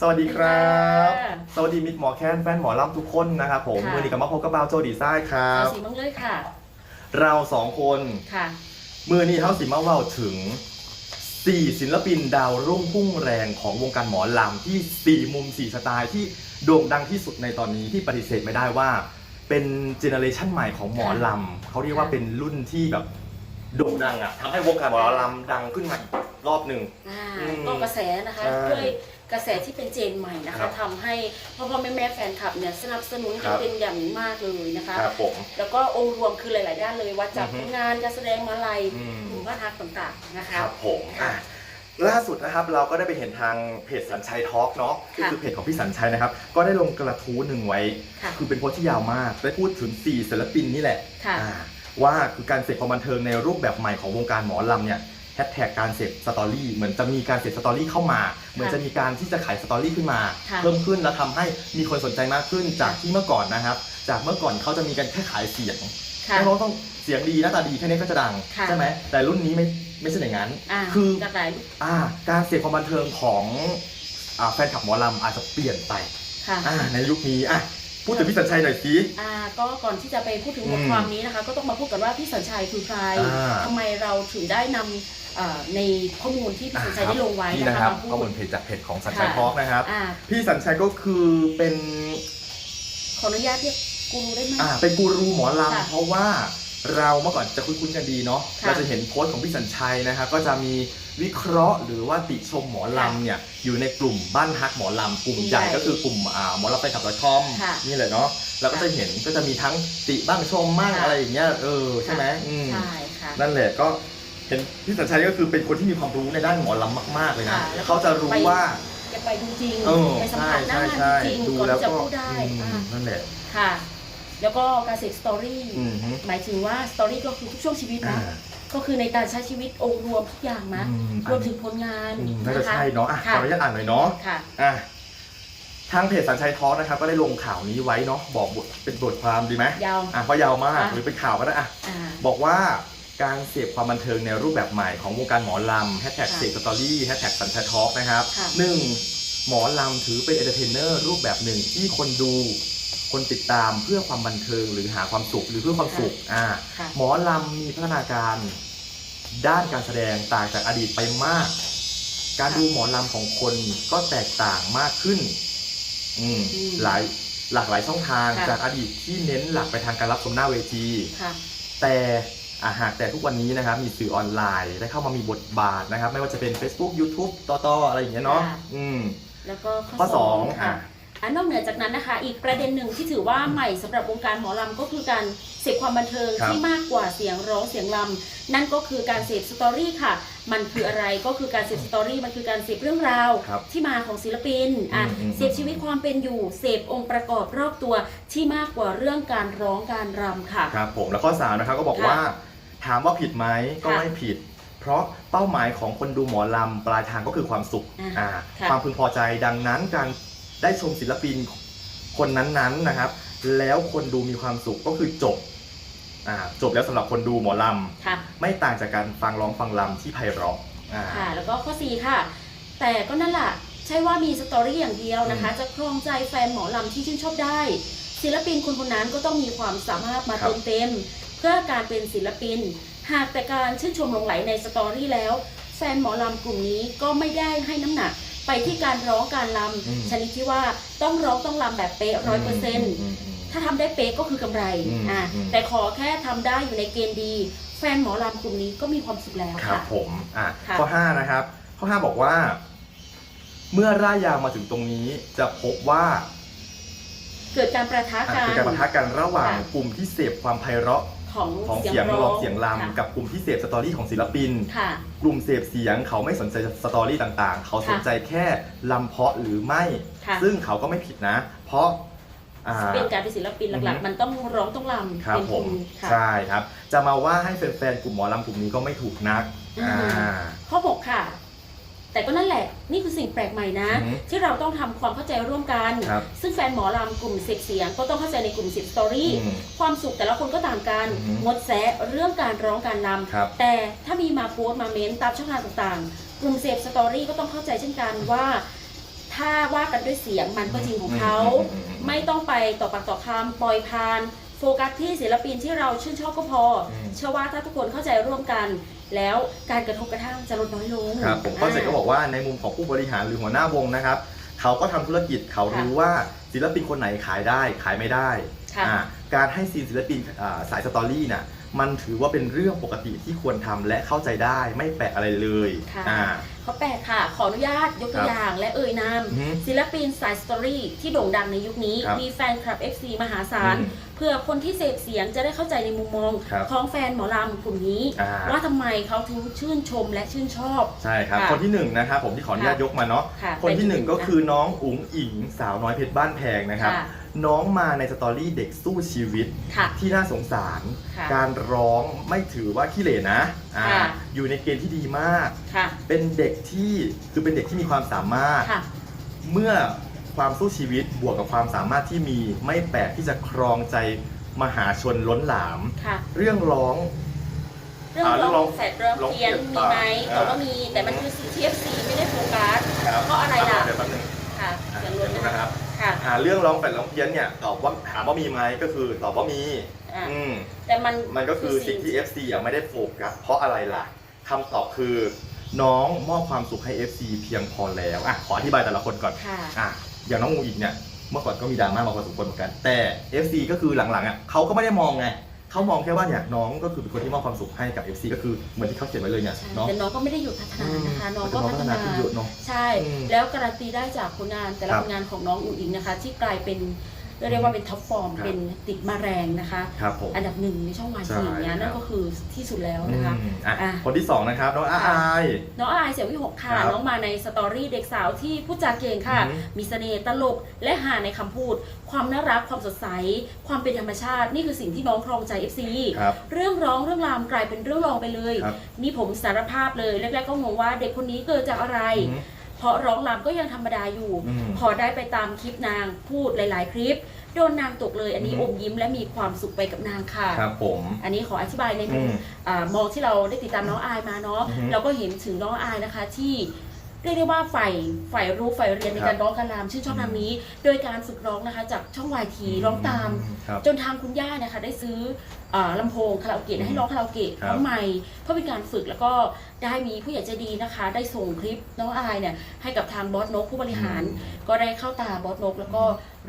สวัสดีครับค่ะสวัสดีมิตรหมอแคนแฟนหมอลำทุกคนนะครับผมค่ะมือนี้กับมาพบกับบ่าวโจดีไซน์ครัเอาบ สีมังเลยค่ะ เราสองคน ค่ะ มือนี้เท่าสิมาเว่าถึง 4 ศิลปินดาวรุ่งพุ่งแรงของวงการหมอลำที่ 4 มุม 4 สไตล์ที่โด่งดังที่สุดในตอนนี้ที่ปฏิเสธไม่ได้ว่า เป็นเจเนอเรชันใหม่ของหมอลำเขาเรียกว่าค่ะเป็นรุ่นที่แบบโด่งดังอะทำให้วงการหมอลำดังขึ้นมาอีกรอบหนึ่ง อ่า อืมก็กระแสนะคะใช่ด้วยกระแสที่เป็นเจนใหม่นะครัคะบทำให้พ่อพ่อแม่แม่แฟนคลับเนี่ยสนับสนุนครักันบเป็นอย่างมากเลยนะคะ ครับผม แล้วก็องค์รวมคือหลาย ๆ ด้านเลยว่าจากอือฮึผลงานการแสดงมาลัยอืม กลุ่มบ้านฮักต่างๆนะคะครับผมอะล่าสุดนะครับเราก็ได้ไปเห็นทางเพจสัญชัยทอล์กเนาะก็ค่ะคือเพจของพี่สัญชัยนะครับ ก็ได้ลงกระทู้หนึ่งไว้ ค่ะคือเป็นโพสต์ที่ยาวมาก ได้พูดถึง 4 ศิลปินนี่แหละค่ะ อ่าว่าคือการเสพความบันเทิงในรูปแบบใหม่ของวงการหมอลำเนี่ย แฮชแท็กการเสพสตอรี่เหมือนจะมีการเสพสตอรี่เข้ามา เหมือนจะมีการที่จะขายสตอรี่ขึ้นมา ค่ะเพิ่มขึ้นแล้วทำให้มีคนสนใจมากขึ้นจากที่เมื่อก่อนนะครับ จากเมื่อก่อนเขาจะมีกันแค่ขายเสียงค่ะน้องๆต้องเสียงดีหน้าตาดีแค่นี้ก็จะดังค่ะ ใช่ไหมแต่รุ่นนี้ไม่ไม่ใช่อย่างนั้นอ่าคือจากหลายอ่าการเสพความบันเทิงของอ่าแฟนคลับหมอลำอาจจะเปลี่ยนไปค่ะ อ่าในยุคนี้อะ พูดถึงพี่สัญชัยหน่อยสิ อ่าก็ก่อนที่จะไปพูดถึงบทอืมความนี้นะคะ ก็ต้องมาพูดกันว่าพี่สัญชัยคือใครอ่า ทำไมเราถึงได้นำเอ่อในข้อมูลที่พี่สัญชัยได้ลงไว้นี่นะนะคะครับมาพูข้อมูด ลเพจจากเพจของสัญชัยค่ะ ทอล์กนะครับ อ่าพี่สัญชัยก็คือเป็นขออนุญาตเรียกกูรูได้ไหม อ่าเป็นกูรูหมอค่ะ ลำเพราะว่า เราเมื่อก่อนจะคุ้นๆกันดีเนาะค่ะเราจะเห็นโพสต์ของพี่สัญชัยนะครับก็จะมีวิเคราะห์หรือว่าติชมหมอลำเนี่ยอยู่ในกลุ่มบ้านฮักหมอลำกลุ่มใหญ่ใหญ่ก็คือกลุ่มอ่าหมอลำไปขับรถคอมค่ะนี่เลยเนาะแล้วก็จะเห็นก็จะมีทั้งติบ้างชมมั่งค่ะอะไรอย่างเงี้ยเออใช่ไหมอืมใช่ค่ะนั่นแหละก็เห็นพี่สัญชัยก็คือเป็นคนที่มีความรู้ในด้านหมอลำมาก ๆเลยนะค่ะแล้วก็เขาจะรู้ว่าจะไปดูจริงเออไปสัมใช่ผัสหน้าใช่งานใช่จริงดูก่อนแล้วที่จะก็พูดได้อืมอ่านั่นแหละค่ะ แล้วก็การเสพสตอรี่อืมฮึ หมายถึงว่าสตอรี่ก็คือทุกช่วงชีวิตอ่านะก็คือในการใช้ชีวิตองค์รวมทุกอย่างนะอืม รวมถึงผลงานอืมน่าจะนะคะใช่เนาะอะขค่ะออนุญาตอ่านหน่อยเนาะ ค่ะ อะทางเพจสัญชัยทอล์กนะครับ ก็ได้ลงข่าวนี้ไว้เนาะบอกบทเป็นบทความดีไหมยาว อะเพราะยาวมากอะ หรือเป็นข่าวก็ได้อะอ่า บอกว่าการเสพความบันเทิงในรูปแบบใหม่ของวงการหมอลำแฮชแท็กค่ะเสพสตอรี่แฮชแท็กสัญชัยทอล์กนะครับค่ะ หนึ่งหมอลำถือเป็นเอนเตอร์เทนเนอร์รูปแบบหนึ่งที่คนดู คนติดตามเพื่อความบันเทิงหรือหาความสุขหรือเพื่อความสุขอ่าค่ะ หมอลำมีพัฒนาการด้านการแสดงต่างจากอดีตไปมาก การดูหมอลำของคนก็แตกต่างมากขึ้น อืมอืมหลายหลากหลายช่องทางค่ะ จากอดีตที่เน้นหลักไปทางการรับชมหน้าเวที ค่ะ แต่อาหากแต่ทุกวันนี้นะครับ มีสื่อออนไลน์ได้เข้ามามีบทบาทนะครับ ไม่ว่าจะเป็น Facebook YouTube ต่อๆอะไรอย่างเงี้ยเนาะค่ะ อืมแล้วก็ข้อสองค่ะอะอั นนอกเหนือจากนั้นนะคะ อีกประเด็นหนึ่งที่ถือว่าใหม่สำหรับวงการหมอลำก็คือการเสพความบันเทิงครับที่มากกว่าเสียงร้องเสียงลำนั่นก็คือการเสพสตอรี่ค่ะ มันคืออะไรก็คือการเสพสตอรี่มันคือการเสพเรื่องราวครับที่มาของศิลปินอะอืมอืมเสพชีวิตความเป็นอยู่เสพองค์ประกอบรอบตัวที่มากกว่าเรื่องการร้องการรำค่ะครับผมแล้วข้อสามนะครับก็บอกค่ะว่า ถามว่าผิดไหมก็ค่ะไม่ผิดเพราะเป้าหมายของคนดูหมอลำปลายทางก็คือความสุขอ่าอ่าค่ะความพึงพอใจดังนั้นการ ได้ชมศิลปินคนนั้นๆนะครับ แล้วคนดูมีความสุขก็คือจบอ่าจบแล้วสำหรับคนดูหมอลค่ะำไม่ต่างจากการฟังร้องฟังลำที่ไพเราะอ่าค่ะแล้วก็ข้อ4ค่ะ แต่ก็นั่นแหละใช่ว่ามีสตอรี่อย่างเดียวนะคะ จะครองใจแฟนหมอลำที่ชื่นชอบได้ ศิลปินคนคนนั้นก็ต้องมีความสามารถมาครับเติมเต็ม เพื่อการเป็นศิลปิน หากแต่การชื่นชมหลงไหลในสตอรี่แล้ว แฟนหมอลำกลุ่มนี้ก็ไม่ได้ให้น้ำหนัก ไปที่การร้องการลอืมำชนิดที่ว่าต้องร้องต้องลำแบบเป๊ะร้อยเปอร์เซ็นต์ มอืม ถ้าทำได้เป๊ะก็คือกำไรอืมอ่าอืม แต่ขอแค่ทำได้อยู่ในเกณฑ์ดี แฟนหมอลำกลุ่มนี้ก็มีความสุขแล้วครับค่ะ ผมอะค่ะ ข้อ 5 นะครับ ข้อ 5 บอกว่า เมื่อร่ายยาวมาถึงตรงนี้จะพบว่าเกิดการประทะอะกัน คือการปะทะกันระหว่างค่ะ กลุ่มที่เสพความไพเราะ ของของเสียงเสียงร้ร้อองงเสียงค่ะลำกับกลุ่มที่เสพสตอรี่ของศิลปิน ค่ะ กลุ่มเสพเสียงเขาไม่สนใจสตอรี่ต่างๆ เขาสนใจแค่ลำเพาะหรือไม่ ค่ะ ซึ่งเขาก็ไม่ผิดนะ เพราะอ่า เป็นการเป็นศิลปินหอืลัอกฮึ ๆ มันต้องร้องต้องรำครับเป็นผมณค่ะ ใช่ครับ จะมาว่าให้แฟนๆกลุ่มหมอลำกลุ่มนี้ก็ไม่ถูกนักอืม อ่า ข้อ 6 ค่ะ แต่ก็นั่นแหละนี่คือสิ่งแปลกใหม่นะ อือฮึที่เราต้องทำความเข้าใจร่วมกัน ครับซึ่งแฟนหมอลำกลุ่มเสียงเสียง ก็ต้องเข้าใจในกลุ่มเสียงสตอรี่อืมความสุขแต่ละคนก็ต่างกัน อือฮึงดแซะเรื่องการร้องการนครับำแต่ถ้ามีมาโพสต์มาเม้นตามช่องทางต่างๆ กลุ่มเสพสตอรี่ก็ต้องเข้าใจเช่นกันว่า ถ้าว่ากันด้วยเสียงมันก็จริงของเขา อืมอืมอืมไม่ต้องไปต่อปากต่อคำปล่อยผ่าน โฟกัสที่ศิลปินที่เราชื่นชอบก็พออม เชื่อว่าถ้าทุกคนเข้าใจร่วมกัน แล้วการกระทบกระทั่งจะลดน้อยลงครับผมคอนเซ็ปต์ก็บอกว่าในมุมของผู้บริหารหรือหัวหน้าวงนะครับเขาก็ทำธุรกิจเขารู้ว่าศิลปินคนไหนขายได้ขายไม่ได้ค่ะอ่าการให้ซีนศิลปินอ่าสายสตอรี่น่ะ มันถือว่าเป็นเรื่องปกติที่ควรทำและเข้าใจได้ไม่แปลกอะไรเลยค่ะอ่าเขาแปลกค่ะ ขออนุญาตยกตัวครับอย่างและเอ่ยนามอือฮึศิลปินสายสตอรี่ที่โด่งดังในยุคนี้ครับมีแฟนคลับ FC มหาศาลอืมเพื่อคนที่เสพเสียงจะได้เข้าใจในมุมมองครับของแฟนหมอลำกลุ่มนี้อ่าว่าทำไมเขาถึงชื่นชมและชื่นชอบใช่ครับค่ะคนที่หนึ่งนะครับผมที่ขออนุญาตค่ะยกมาเนาะค่ะคนที่หนึ่งก็คืออะน้องอุ๋งอิงสาวน้อยเพชรบ้านแพงนะครับค่ะ น้องมาในสตอรี่เด็กสู้ชีวิตค่ะ ที่น่าสงสาร ค่ะการร้องไม่ถือว่าขี้เหร่นะอ่าค่ะ อยู่ในเกณฑ์ที่ดีมาก ค่ะ เป็นเด็กที่คือเป็นเด็กที่มีความสามารถ ค่ะ เมื่อความสู้ชีวิตบวกกับความสามารถที่มีไม่แปลกที่จะครองใจมหาชนล้นหลาม ค่ะ เรื่องร้อง เรื่องอ่าเรื่องร้ร้อองงแสดร้องร้องเพี้ยนเพี้ยนมีไหมอ่า แต่ว่ามี แต่มันคือ TFC ไม่ได้โฟกัสเพราะอะไรล่ะ เดี๋ยวแป๊บนึงค่ะอะเสียงเดี๋ล้ยนวนะนะครับ ค่ะอ่าเรื่องร้องแปดร้องเพี้ยนเนี่ยตอบว่าถามว่ามีไหมก็คือตอบว่ามีอะอืมแต่มันมันก็คือสิ่งที่ FC อะไม่ได้โฟกัสเพราะอะไรล่ะคำตอบคือ น้องมอบความสุขให้ FC เพียงพอแล้วอะขออธิบายแต่ละคนก่อน ค่ะ อะอย่างน้องงูอีกเนี่ยเมื่อก่อนก็มีดราม่ามาพอสมควรเหมือนกัน แต่ FC ก็คือหลังๆอะเขาก็ไม่ได้มองไง เขามองแค่ว่าเนี่ยน้องก็คือเป็นคนที่มอบความสุขให้กับ FC ก็คือเหมือนที่เขาเขียนไว้เลยเนี่ยใช่เนาะ แต่น้องก็ไม่ได้หยุดพัฒนานะคะ น้องก็พัฒนาขึ้นเยอะเนาะ ใช่อืมแล้วการันตีได้จากผลงานแต่ละครับ ผลงานของน้องอุ๋งอิงนะคะ ที่กลายเป็น เรียกว่าเป็นท็อปฟอร์มครับเป็นติดมาแรงนะคะ ครับผมอันดับหนึ่งในช่องวันใช่ทีอย่างเงี้ยครับ นั่นก็คือที่สุดแล้วอืนะคะมอะอะ คนที่สองนะครับน้องอาอาย น้องอายเสียวิหกค่ะ ครับน้องมาในสตอรี่เด็กสาวที่พูดจาเก่งค่ะ อือหือมีเสน่ห์ตลกและหาในคำพูด ความน่ารักความสดใส ความเป็นธรรมชาติ นี่คือสิ่งที่น้องครองใจ FC ครับเรื่องร้องเรื่องรามกลายเป็นเรื่องรองไปเลย ครับนี่ผมสารภาพเลยแรกๆก็งงว่าเด็กคนนี้เกิดจากอะไร อืม เพราะร้องรำก็ยังธรรมดาอยู่ อืม พอได้ไปตามคลิปนางพูดหลาย ๆ คลิป โดนนางตกเลย อันนี้อือมมยิ้มและมีความสุขไปกับนางค่ะ ครับผม อันนี้ขออธิบายในมุมอืมอ่ามองที่เราได้ติดตามน้องอายมาเนาะอือฮึเราก็เห็นถึงน้องอายนะคะที่ เรียกได้ว่าใฝ่ใฝ่รู้ใฝ่เรียนในครับการร้องการรำชื่นชอบทางนี้ โดยการฝึกร้องนะคะ จากช่องวายทีร้องตาม ครับจนทางคุณย่าเนะคะได้ซื้ออ่าลำโพงคาราโอเกะให้ร้องคาราโอเกะครับ ร้องใหม่เพื่อเป็นการฝึกแล้วก็ได้มีผู้ใหญ่ใจดีนะคะ ได้ส่งคลิปน้องอายเนี่ยให้กับทางบอสนกผู้บริหาร ก็ได้เข้าตาบอสนก แล้วก็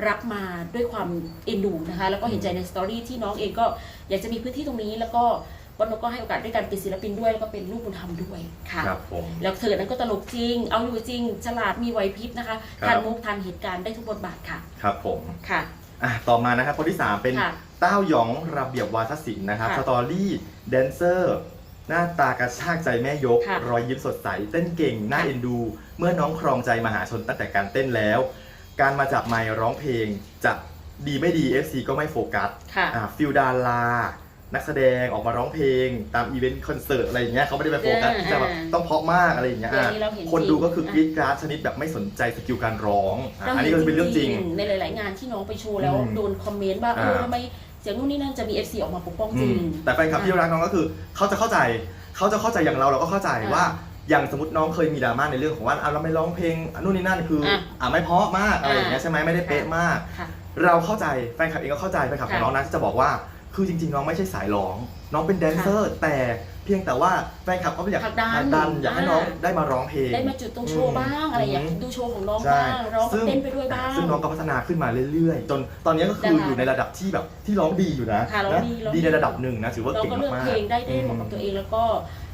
รับมาด้วยความเอ็นดูนะคะ แล้วก็เห็นใจในสตอรี่ที่น้องเองก็อยากจะมีพื้นที่ตรงนี้แล้วก็ บอสนกก็ให้โอกาสด้วยการเป็นศิลปินด้วยแล้วก็เป็นลูกบุญธรรมด้วยค่ะครับผม แล้วเธอนั้นก็ตลกจริง เอาอยู่จริง ฉลาดมีไหวพริบนะคะครับ ทันมุกทันเหตุการณ์ได้ทุกบทบาทค่ะครับผมค่ะ อะต่อมานะครับคนที่ 3 เป็นค่ะ เต้าหยองระเบียบวาทศิลป์นะครับค่ะสตอรี่แดนเซอร์ หน้าตากระชากใจแม่ยก ค่ะรอยยิ้มสดใส เต้นเก่งน่าค่ะ เอ็นดู เมื่อน้องครองใจมหาชนตั้งแต่การเต้นแล้ว การมาจับไมค์ร้องเพลงจะดีไม่ดี FC ก็ไม่โฟกัสค่ะ อะฟิลดารา นักแสดงออกมาร้องเพลง ตามอีเวนต์คอนเสิร์ตอะไรอย่างเงี้ยเขาไม่ได้ไปโฟกัสอ่าที่จะแบบอ่าต้องเพราะมากอะไรอย่างเงี้ยอย่างอะนี้เราเห็นคนจริงดูก็คือกอะรี๊ดกราร์ดชนิดแบบไม่สนใจสกิลการร้องอะเราอันนี้เห็ก็เป็นเรื่องจริง ในหลาย ๆ งานที่น้องไปโชว์แล้วอืมโดนคอมเมนต์ว่าเอออ่า ทำไมเสียงนู่นนี่นั่นจะมี FC ออกมาปกป้องจอืริง มแต่แฟนคลับที่รักน้องก็คือเขาจะเข้าใจเขาจะเข้าใจอย่างเราเราก็เข้าใจอ่าว่าอย่างสมมติน้องเคยมีดราม่าในเรื่องของว่าอะเราไม่ร้องเพลงอะนู่นนี่นั่นคืออะอะไม่เพราะมากอะไรอย่างเงี้ยอ่าใช่ไหมไม่ได้เป๊ะมาก ค่ะ เราเข้าใจแฟนคลับเองก็เข้าใจแฟนคลับของค่ะน้องนะที่จะบอกว่า คือจริงๆน้องไม่ใช่สายร้อง น้องเป็นแดนเซอร์ แต่เพียงแต่ว่าแฟนคลับก็อยากผลักดันผดันอยากให้อ่าน้องได้มาร้องเพลง ได้มาจุดตรงโชว์บ้างอะไรอย่างอืมดูโชว์ของน้องใช่บ้างร้องซึ่งเต้นไปด้วยบ้าง ซึ่งน้องก็พัฒนาขึ้นมาเรื่อยๆ จนตอนนี้ก็คือนะคะอยู่ในระดับที่แบบที่ร้องดีอยู่นะค่ะร้องนะดีร้องดีดีในระดับหนึ่งนะถือว่าน้องเก่งก็เลือกมากเพลงได้ได้ๆเหมาะกับตัวเองแล้วก็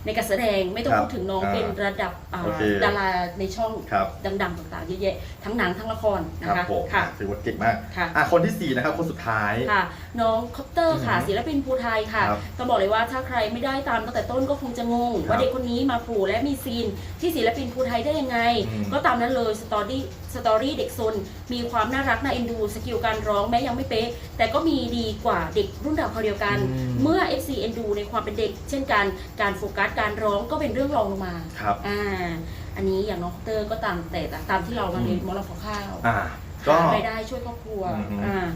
ในการแสดงไม่ต้องครับพูดถึงน้องอ่าเป็นระดับอ่าโอเคดาราในช่องครับ ดังๆต่างๆเยอะแยะทั้งหนังทั้งละครนะครับคะผมค่ะ ถือว่าเก่งมากค่ะ อะคนที่สี่นะครับคนสุดท้าย ค่ะ น้องคอปเตอร์ค่ะอือฮึศิลปินภูไทยค่ะ ครับต้องบอกเลยว่าถ้าใครไม่ได้ตามตั้งแต่ต้นก็คงจะงงครับว่าเด็กคนนี้มาโผล่และมีซีนที่ศิลปินภูไทยได้ยังไง อืมก็ตามนั้นเลยสตอรี่สตอรี่เด็กซนมีความน่ารักน่าเอ็นดูสกิลการร้องแม้ยังไม่เป๊ะ แต่ก็มีดีกว่าเด็กรุ่นราวคราวเดียวกัน อืม เมื่อ FC เอ็นดูในความเป็นเด็ก เช่นกันการโฟกัสการร้องก็เป็นเรื่องรองลงมาครับอ่าอันนี้อย่างน้องคอปเตอร์ก็ตามแต่ตามที่เรามาเรียนมอลล์ขอข้าวอ่าก็หารายได้ช่วยครอบครัวอือฮึอ่า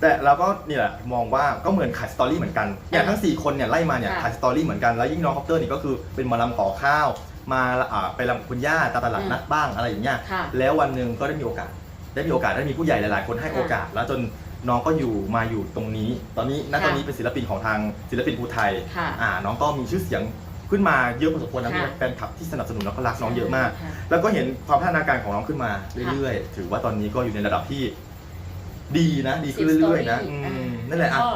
แต่เราก็นี่แหละมองว่าก็เหมือนขายสตอรี่เหมือนกันอย่างทั้ง 4 คนเนี่ยไล่มาเนี่ยค่ะขายสตอรี่เหมือนกันแล้วยิ่งน้องคอปเตอร์นี่ก็คือเป็นหมอลำขอข้าว มาอ่าไปรำคุณย่าตามตลาดนัดบ้างอะไรอย่างเงี้ยค่ะแล้ววันหนึ่งก็ได้มีโอกาส ได้มีโอกาสได้มีผู้ใหญ่หลาย ๆ คนให้ค่ะโอกาส แล้วจนน้องก็อยู่มาอยู่ตรงนี้ ตอนนี้ณค่ะตอนนี้เป็นศิลปินของทางศิลปินภูไทยค่ะอ่าน้องก็มีชื่อเสียง ขึ้นมาเยอะพอสมควรนะค่ะ แฟนคลับที่สนับสนุนแล้วก็รักน้องเยอะมาก ค่ะ แล้วก็เห็นความพัฒนาการของน้องขึ้นมาเรื่อยๆ ถือว่าตอนนี้ก็อยู่ในระดับที่ดีนะ ดีขึ้นเรื่อยๆนะอืมนั่นแหละอะ ก็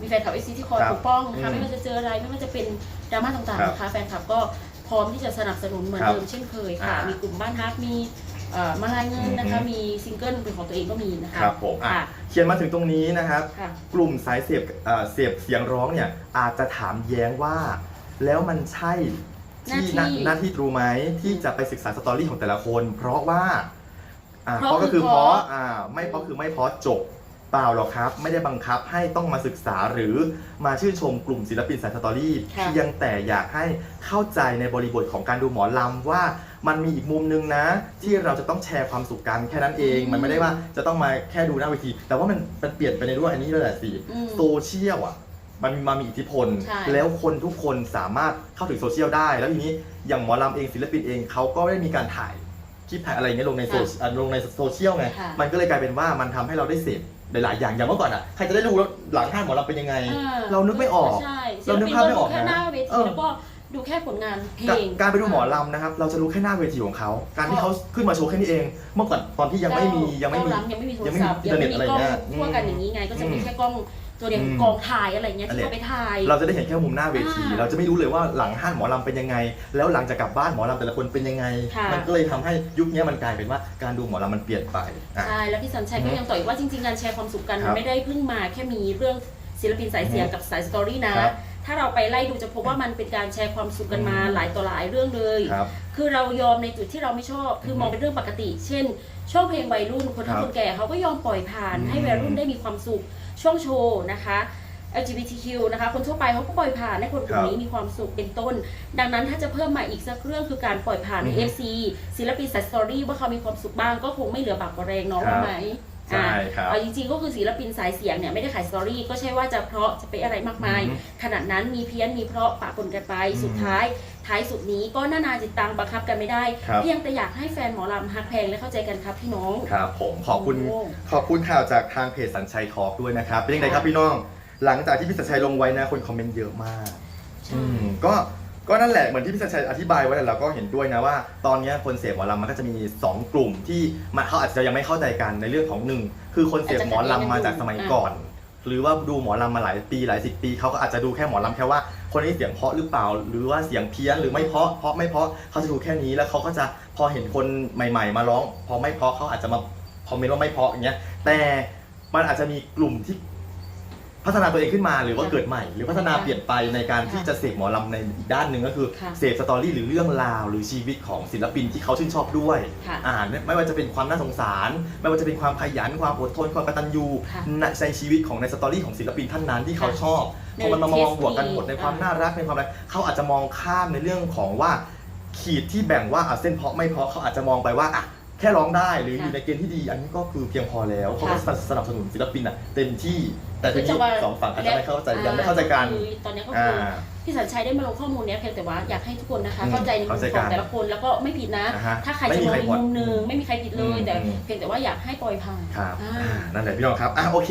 มีแฟนคลับเอซีที่คอยครับปกป้องนะคะอืมไม่ว่าจะเจออะไรไม่ว่าจะเป็นดราม่าต่างครับๆนะคะแฟนคลับก็พร้อมที่จะสนับสนุนเหมือนครับเดิมเช่นเคยค่ะ อ่ามีมีกลุ่มบ้านฮักมีเอ่อมาลายเงินนะคะอือฮึมีซิงเกิลเป็นของตัวเองก็มีนะคะครับผมอะค่ะเขียนมาถึงตรงนี้นะครับ ค่ะ กลุ่มสายเสพเอ่อเสพเสียงร้องเนี่ยอาจจะถามแย้งว่า แล้วมันใช่ที่หน้าที่ หน้าที่ตรูไหมที่จะไปศึกษาสตอรี่ของแต่ละคน เพราะว่าอ่าเพเพราะราะก็คือคือเพราะเพราะ อ่าไม่เพราะคือไม่เพราะจบเปล่าหรอกครับ ไม่ได้บังคับให้ต้องมาศึกษาหรือมาชื่นชมกลุ่มศิลปินสายสตอรี่ค่ะ เพียงแต่อยากให้เข้าใจในบริบทของการดูหมอลำว่ามันมีอีกมุมนึงนะ ที่เราจะต้องแชร์ความสุขกันแค่นั้นเอง มันไม่ได้ว่าจะต้องมาแค่ดูหน้าเวทีแต่ว่ามันมันเปลี่ยนไปในด้วยอันนี้ด้วยแหละสิ อืม โซเชียลอะ มันมามีอิทธิพล ใช่ แล้วคนทุกคนสามารถเข้าถึงโซเชียลได้ แล้วทีนี้อย่างหมอลำเองศิลปินเองเขาก็ได้มีการถ่ายคลิปถ่ายอะไรอย่างเงี้ยลงในโซเชียลลงในโซเชียลไงค่ะมันก็เลยกลายเป็นว่ามันทำให้เราได้เสพหลายๆอย่างอย่างเมื่อก่อนอะใครจะได้รู้แล้วหลังห้านหมอลำเป็นยังไงอ่เรานึกไม่ออกใช่เรานึกภาพไม่ออกศิลปินดูแค่นะหน้าเวเอทีอ แล้วก็ดูแค่ผลงานเพลการงการไปดูหมอลำนะครับ เราจะรู้แค่หน้าเวทีของเขา การที่เขาขึ้นมาโชว์แค่นี้เอง เมื่อก่อนตอนที่ยังไม่มียังไม่มีกล้อยังไม่มีโทรยังไม่มีศัพท์อินเทอร์เน็ตอะไรกล้องเงี้ยทั่วกันอืมอย่างนี้ไงก็จะมีอืมแค่กล้อง ตัวเดียวอืม กองถ่ายอะไรเงี้ยนั่นที่แหละเขาไปถ่าย เราจะได้เห็นแค่มุมหน้าเวที อ่าเราจะไม่รู้เลยว่าหลังห้านหมอลำเป็นยังไง แล้วหลังจากกลับบ้านหมอลำแต่ละคนเป็นยังไง ค่ะ มันก็เลยทำให้ยุคนี้มันกลายเป็นว่าการดูหมอลำมันเปลี่ยนไปอะ ใช่แล้วพี่สัญชัยก็อืมยังต่ออีกว่าจริงๆ การแชร์ความสุขกันครัมันบไม่ได้เพิ่งมาแค่มีเรื่องศิลปินสายเสียงกับสายสตอรี่นะ ครับถ้าเราไปไล่ดูจะพบว่ามันเป็นการแชร์ความสุขกันมาอืม หลายต่อหลายเรื่องเลย ครับ คือเรายอมในจุดที่เราไม่ชอบ คือมองเป็นเรื่องปกติ เช่นช่วงเพลงวัยรุ่นคนครัเฒ่าบคนแก่เขาก็ยอมปล่อยผ่าน อืมให้วัยรุ่นได้มีความสุข ช่วงโชว์นะคะ LGBTQ นะคะ คนทั่วไปเขาก็ปล่อยผ่านให้คนกลุ่มนี้มีความสุขเป็นต้น ดังนั้นถ้าจะเพิ่มมาอีกสักเรื่องคือการปล่อยผ่านในอือฮึ FC ศิลปินสายสตอรี่ว่าเขามีความสุขบ้างก็คงไม่เหลือบากกว่าแรงเน้องครับว่าไหม ใช่ครับ เอาจริงๆก็คือศิลปินสายเสียงเนี่ยไม่ได้ขายสตอรี่ก็ใช่ว่าจะเพราะจะไปนอะไรมากมาย อือฮึขนาดนั้นมีเพี้ยนมีเพราะปะปนกันไปอืมสุดท้าย ท้ายสุดนี้ก็นานาจิตตังบังคับกันไม่ได้ครับ เพียงแต่อยากให้แฟนหมอลำฮักแพงและเข้าใจกันครับพี่น้อง ครับผมขอบคุณโอ้ ขอบคุณข่าวจากทางเพจสัญชัยทอล์กด้วยนะครับเป็นยังไงครับพี่น้อง หลังจากที่พี่สัญชัยลงไว้นะคนคอมเมนต์เยอะมาก ใช่ อืมก็ก็นั่นแหละเหมือนที่พี่สัญชัยอธิบายไว้แหละเราก็เห็นด้วยนะว่า ตอนเนี้ยคนเสพหมอลำมันก็จะมี 2 กลุ่มที่มันเขาอาจจะยังไม่เข้าใจกันในเรื่องของหนึ่งคือคนเสพหมอลำมาจากสมัยก่อน หรือว่าดูหมอลำมาหลายปีหลายสิบปีเขาก็อาจจะดูแค่หมอลำแค่ว่า คนนี้เสียงเพราะหรือเปล่า หรือว่าเสียงเพี้ยนหรือไม่เพราะเพราะไม่เพราะเขาจะดูแค่นี้แล้วเขาก็จะพอเห็นคนใหม่ ๆ มาร้อง พอไม่เพราะเขาอาจจะมาคอมเมนต์ว่าไม่เพราะอย่างเงี้ยแต่มันอาจจะมีกลุ่มที่ พัฒนาตัวเองขึ้นมาหรือว่าเกิดใหม่ หรือพัฒนาเปลี่ยนไปในการที่จะเสพหมอลำในอีกด้านหนึ่งก็คือค่ะเสพสตอรี่หรือเรื่องราว หรือชีวิตของศิลปินที่เขาชื่นชอบด้วยค่ะอ่านไม่ว่าจะเป็นความน่าสงสาร ไม่ว่าจะเป็นความขยันความอดทนความกตัญญูค่ะในในชีวิตของในสตอรี่ของศิลปินท่านนั้นที่เขาชอบพอมันมามองบวกกันหมดในความน่ารักในความอะไรเขาอาจจะมองข้ามในเรื่องของว่าขีดที่แบ่งว่าอะเส้นเพราะไม่เพราะเขาอาจจะมองไปว่าอะ แค่ร้องได้หรืออยู่ในเกณฑ์ที่ดี อันนี้ก็คือเพียงพอแล้วเขาก็สนับสนุนศิลปินอะเต็มที่แต่ทีนี้สองฝั่งอาจจะไม่เข้าใจยังไม่เข้าใจกันคือตอนนี้ก็อ่าคือพี่สัญชัยได้มาลงข้อมูลเนี้ยเพียงแต่ว่าอยากให้ทุกคนนะคะอืมเข้าใจในมุเข้ามใจขกัองนแต่ละคนแล้วก็ไม่ผิดนะอ่าฮะถ้าใครไม่จะมีมองใครอีกหมดมุมหนึงไม่มีใครผิดเลยอืมแต่อืมเพียงแต่ว่าอยากให้ปล่อยผ่านครับอ่าอ่านั่นแหละพี่น้องครับอะโอเค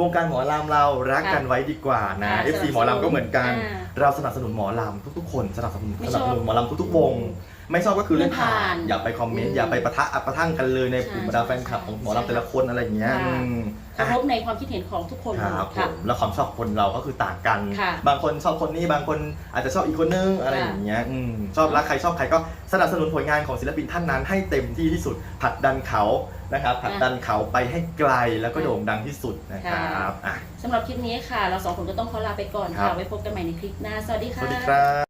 วงการหมอลำเรารักกันไว้ดีกว่านะค่ะ FC หมอลำก็เหมือนกันอ่าเราสนับสนุนหมอลำทุกๆคนสนับสนุนไม่สชนัอบบสนุนหมอลำทุกๆวง ไม่ชอบก็คือเรื่องผ่านเรื่องผ่าน อย่าไปคอมเมนอืต์มอย่าไปปะทะปะทั่งกันเลยในใช่กลุ่มบรรดาแฟนคลับของหมอลำแต่ละคนอะไรอย่างเงี้ยค่ะอืม เคาอะรพในความคิดเห็นของทุกคนครับผค่ะ มแล้วความชอบคนเราก็คือต่างกัน ค่ะบางคนชอบคนนี้บางคนอาจจะชอบอีกคนนึงอะไรอย่างเงี้ยอืมชอบรักใครชอบใครก็สนับสนุนผลงานของศิลปินท่านนั้นให้เต็มที่ที่สุดผลักดันเขานะครับผลักดันเขาไปให้ไกลแล้วก็โด่งดังที่สุดนะครับอะ สำหรับคลิปนี้ค่ะ เราสองคนก็ต้องขอลาไปก่อนครัค่ะ บ ไว้พบกันใหม่ในคลิปหน้า สวัสดีสค่ะ วัสดีครับ